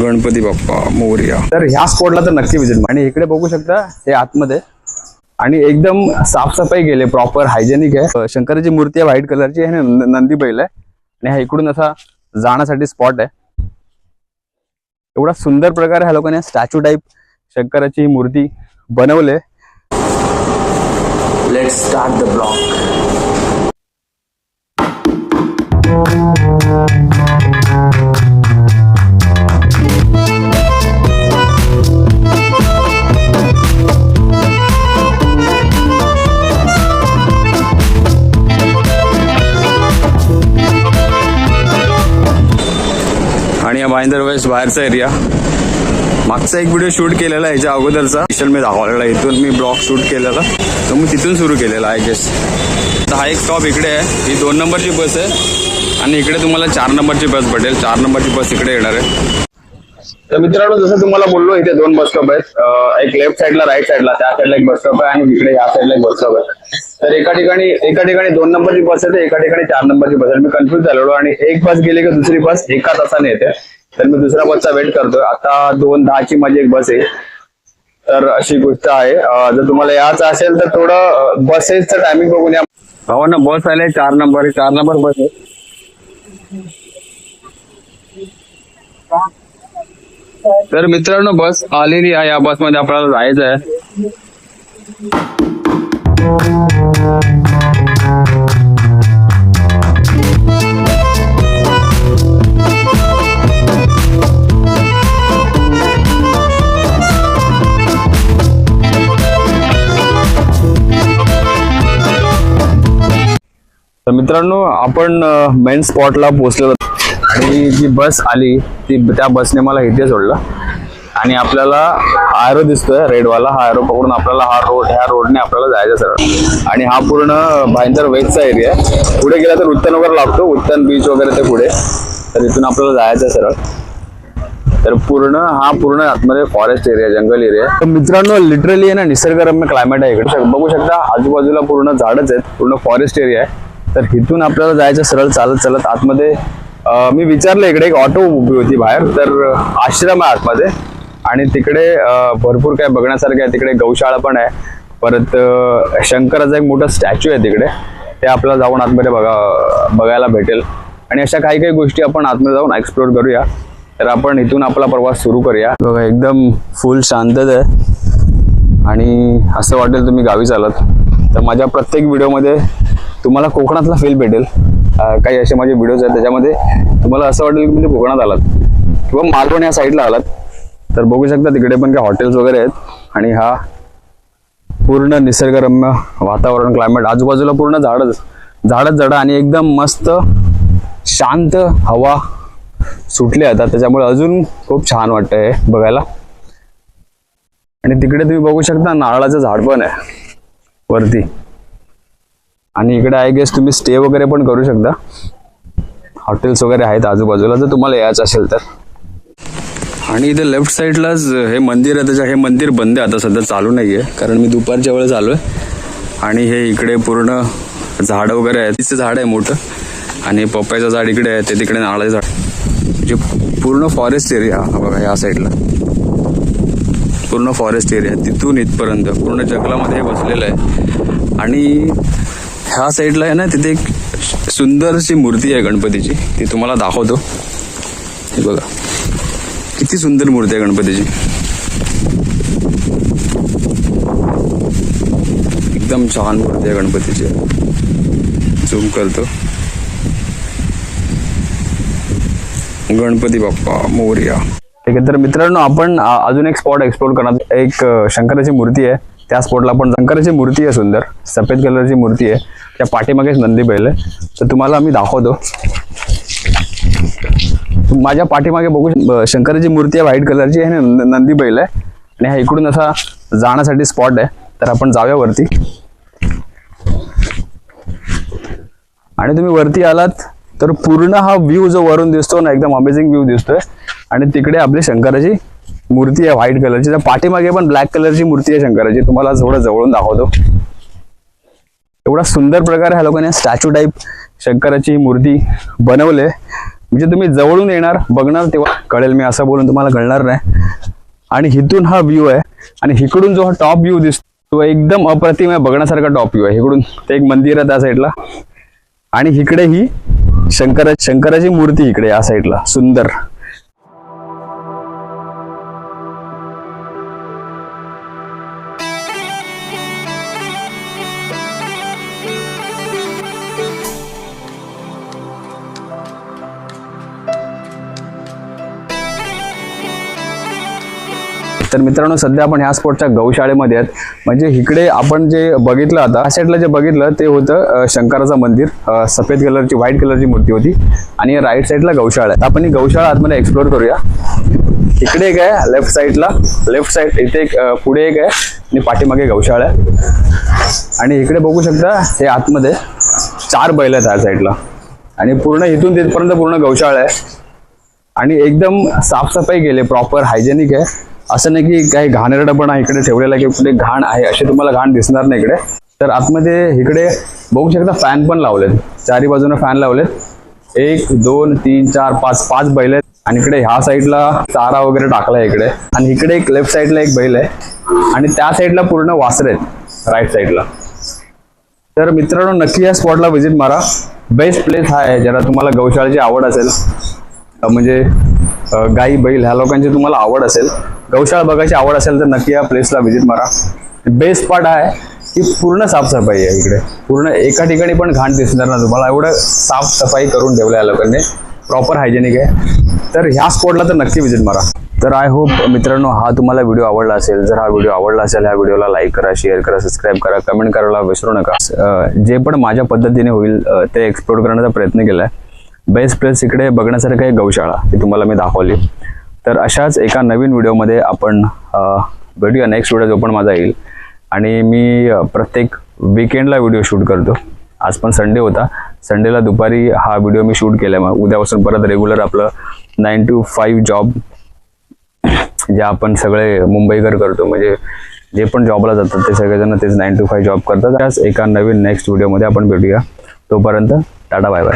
गणपती बाप्पा मोर्या. तर ह्या स्पॉटला तर नक्की विजिट आणि इकडे बघू शकता हे आतमध्ये. आणि एकदम साफसफाई केली प्रॉपर हायजेनिक आहे. शंकराची मूर्ती आहे व्हाईट कलरची आहे नंदी बैल आहे. आणि हा इकडून असा जाण्यासाठी स्पॉट आहे. एवढा सुंदर प्रकारे ह्या लोकांनी स्टॅच्यू टाईप शंकराची मूर्ती बनवले. लेट स्टार्ट द ब्लॉक या भाईंदर वेस्ट बाहेरचा एरिया मागचा एक व्हिडिओ शूट केलेला आहे याच्या अगोदरचा. स्पेशल मी दाखवलेला इथून मी ब्लॉग शूट केलेला. तर मी तिथून सुरू केलेला आहे गेस तर हा एक स्टॉप इकडे आहे. ही दोन नंबरची बस आहे. आणि इकडे तुम्हाला चार नंबरची बस भेटेल. चार नंबरची बस इकडे येणार आहे. तर मित्रांनो जसं तुम्हाला बोललो इथे दोन बस स्टॉप आहेत. एक लेफ्ट साईडला राईट साईडला त्या साईडला एक बस स्टॉप आहे आणि इकडे या साईडला एक बस स्टॉप आहे. तर एका ठिकाणी एका ठिकाणी दोन नंबरची बस आहे तर एका ठिकाणी चार नंबरची बस आहे मी कन्फ्युज झालेलो आणि एक बस गेली की दुसरी बस एका तासाने येते. तर मी दुसऱ्या बसचा वेट करतोय. आता दोन दहाची माझी एक बस आहे. तर अशी गोष्ट आहे. जर तुम्हाला यायचं असेल तर थोडं बसेसचं टायमिंग बघून या. हो ना बस आले चार नंबर चार नंबर बस आहे. तर मित्रांनो बस आलेली आहे. या बसमध्ये आपल्याला जायचं आहे. तर मित्रांनो आपण मेन स्पॉटला पोहोचलेलो. आणि जी बस आली ती त्या बसने मला इथे सोडलं. आणि आपल्याला हा एरो दिसतोय रेडवाला हा एरो पकडून आपल्याला हा रोड ह्या रोडने आपल्याला जायचं सरळ. आणि हा पूर्ण भाईंदर वेजचा एरिया आहे. पुढे गेला तर उत्तन वगैरे लागतो. उत्तन बीच वगैरे ते पुढे. तर इथून आपल्याला जायचं सरळ. तर पूर्ण हा पूर्ण आतमध्ये फॉरेस्ट एरिया जंगल एरिया तर मित्रांनो लिटरली आहे ना निसर्गरम्य क्लायमेट आहे इकडे. बघू शकता आजूबाजूला पूर्ण झाडच आहेत. पूर्ण फॉरेस्ट एरिया आहे. तर इथून आपल्याला जायचं सरळ चालत चालत आतमध्ये. मी विचारलं इकडे एक ऑटो उभी होती बाहेर. तर आश्रम आहे आतमध्ये. आणि तिकडे भरपूर काय बघण्यासारखं आहे. तिकडे गौशाळा पण आहे. परत शंकराचा एक मोठा स्टॅच्यू आहे तिकडे. ते आपल्याला जाऊन आतमध्ये बघा बघायला भेटेल. आणि अशा काही काही गोष्टी आपण आतमध्ये जाऊन एक्सप्लोर करूया. तर आपण इथून आपला प्रवास सुरू करूया. बघा एकदम फुल शांतता आहे. आणि असं वाटेल तुम्ही गावी चालत. तर माझ्या प्रत्येक व्हिडिओमध्ये तुम्हाला कोकणातला फील भेटेल. काही असे माझे व्हिडिओज आहेत. त्याच्यामध्ये तुम्हाला असं वाटेल की तुम्ही कोकणात आलात. किंवा मालवण या साईडला आलात. तर बघू शकता तिकडे पण काही हॉटेल्स वगैरे आहेत. आणि हा पूर्ण निसर्गरम्य वातावरण क्लायमेट आजूबाजूला पूर्ण झाडच झाडच झाडं आणि एकदम मस्त शांत हवा सुटली आता. त्याच्यामुळे अजून खूप छान वाटतंय बघायला. आणि तिकडे तुम्ही बघू शकता नारळाचं झाड पण आहे वरती. आणि इकडे आय गेस तुम्ही स्टे वगैरे पण करू शकता. हॉटेल्स वगैरे आहेत आजूबाजूला. जर तुम्हाला यायचं असेल तर. आणि इथे लेफ्ट साईडलाच हे मंदिर आहे त्याच्या हे मंदिर बंद आहे. आता सध्या चालू नाहीये कारण मी दुपारच्या वेळेस आलोय. आणि हे इकडे पूर्ण झाड वगैरे आहे तिचं झाड आहे मोठं. आणि पप्पाचं झाड इकडे आहे ते तिकडे नाळाचं झाड. म्हणजे पूर्ण फॉरेस्ट एरिया हा बघा या साईडला पूर्ण फॉरेस्ट एरिया तिथून इथपर्यंत पूर्ण जंगलामध्ये हे बसलेलं आहे. आणि ह्या साईडला आहे ना तिथे एक सुंदरशी मूर्ती आहे गणपतीची. ती तुम्हाला दाखवतो. हे बघा. किती सुंदर मूर्ती आहे गणपतीची. एकदम छान मूर्ती आहे गणपतीची. झूम करतो. गणपती बाप्पा मोर्या. ठीक आहे तर मित्रांनो आपण अजून एक स्पॉट एक्सप्लोर करणार. एक शंकराची मूर्ती आहे. त्या स्पॉटला आपण शंकराची मूर्ती आहे सुंदर. सफेद कलरची मूर्ती आहे. त्या पाठीमागेच नंदी बैल आहे. तर तुम्हाला आम्ही दाखवतो. माझ्या पाठीमागे बघू शंकराची मूर्ती आहे व्हाईट कलरची आहे नंदी बैल आहे. आणि हा इकडून असा जाण्यासाठी स्पॉट आहे. तर आपण जाऊया वरती. आणि तुम्ही वरती आलात तर पूर्ण हा व्ह्यू जो वरून दिसतो ना एकदम अमेझिंग व्ह्यू दिसतोय. आणि तिकडे आपली शंकराची मूर्ती आहे व्हाईट कलरची. तर पाठीमागे पण ब्लॅक कलरची मूर्ती आहे शंकराची तुम्हाला थोडं जवळून दाखवतो. एवढा सुंदर प्रकारे ह्या लोकांनी स्टॅच्यू टाईप शंकराची मूर्ती बनवले म्हणजे तुम्ही जवळून येणार बघणार तेव्हा कळेल. मी असं बोलून तुम्हाला कळणार नाही. आणि इथून हा व्ह्यू आहे. आणि इकडून जो हा टॉप व्ह्यू दिसतो तो एकदम अप्रतिम आहे. बघण्यासारखा टॉप व्ह्यू आहे. इकडून ते एक मंदिर आहे त्या साईडला आणि इकडे ही शंकरा शंकराची मूर्ती इकडे या साईडला सुंदर. तर मित्रांनो सध्या आपण ह्या स्पॉटच्या गौशाळेमध्ये आहेत. म्हणजे इकडे आपण जे बघितलं आता या साईडला जे बघितलं ते होतं शंकराचं मंदिर. सफेद कलरची व्हाईट कलरची मूर्ती होती. आणि राईट साईडला गौशाळा आहे. आपण ही गौशाळा आतमध्ये एक्सप्लोर करूया. इकडे एक आहे लेफ्ट साईडला लेफ्ट साईड इथे एक पुढे एक आहे. आणि पाठीमागे गौशाळा आहे. आणि इकडे बघू शकता हे आतमध्ये चार बैल आहेत ह्या साईडला आणि पूर्ण इथून तिथपर्यंत पूर्ण गौशाळा आहे. आणि एकदम साफसफाई केली प्रॉपर हायजेनिक आहे. असं नाही की काही घाणेरडापणा इकडे ठेवलेला आहे की कुठे घाण आहे अशी तुम्हाला घाण दिसणार नाही इकडे. तर आतमध्ये इकडे बघू शकता फॅन पण लावलेत. चारी बाजूने फॅन लावलेत. एक दोन तीन चार पाच पाच बैल आहेत. आणि इकडे ह्या साईडला चारा वगैरे टाकलाय इकडे. आणि इकडे एक लेफ्ट साईडला एक बैल आहे. आणि त्या साईडला पूर्ण वासर आहेत राईट साईडला तर मित्रांनो नक्की या स्पॉटला व्हिजिट मारा. बेस्ट प्लेस हा आहे. ज्याला तुम्हाला गौशाळेची आवड असेल म्हणजे गाई बैल ह्या लोकांची तुम्हाला आवड असेल. गौशाळा बघायची आवड असेल तर नक्की या प्लेसला व्हिजिट मारा. बेस्ट पार्ट आहे की पूर्ण साफसफाई आहे इकडे. पूर्ण एका ठिकाणी पण घाण दिसणार ना तुम्हाला. एवढं साफसफाई करून ठेवलं या लोकांनी. प्रॉपर हायजेनिक आहे. तर ह्या स्पॉटला तर नक्की व्हिजिट मारा. तर आय होप मित्रांनो हा तुम्हाला व्हिडिओ आवडला असेल. जर हा व्हिडिओ आवडला असेल ह्या व्हिडिओला लाईक करा शेअर करा सबस्क्राईब करा कमेंट करायला विसरू नका. जे पण माझ्या पद्धतीने होईल ते एक्सप्लोर करण्याचा प्रयत्न केला आहे बेस्ट प्लेस इकडे बघण्यासारखं एक गौशाळा ती तुम्हाला मी दाखवली. तर अशाच एका नवीन व्हिडिओमध्ये आपण भेटूया. नेक्स्ट व्हिडिओ जो पण माझा येईल. आणि मी प्रत्येक विकेंडला व्हिडिओ शूट करतो. आज पण संडे होता. संडेला दुपारी हा व्हिडिओ मी शूट केला. मग उद्यापासून परत रेग्युलर आपलं नाईन टू फाईव्ह जॉब जे आपण सगळे मुंबईकर करतो. म्हणजे जे पण जॉबला जातात ते सगळेजण तेच नाईन टू फाईव्ह जॉब करतात. त्याच एका नवीन नेक्स्ट व्हिडिओमध्ये आपण भेटूया. तोपर्यंत टाटा बाय बाय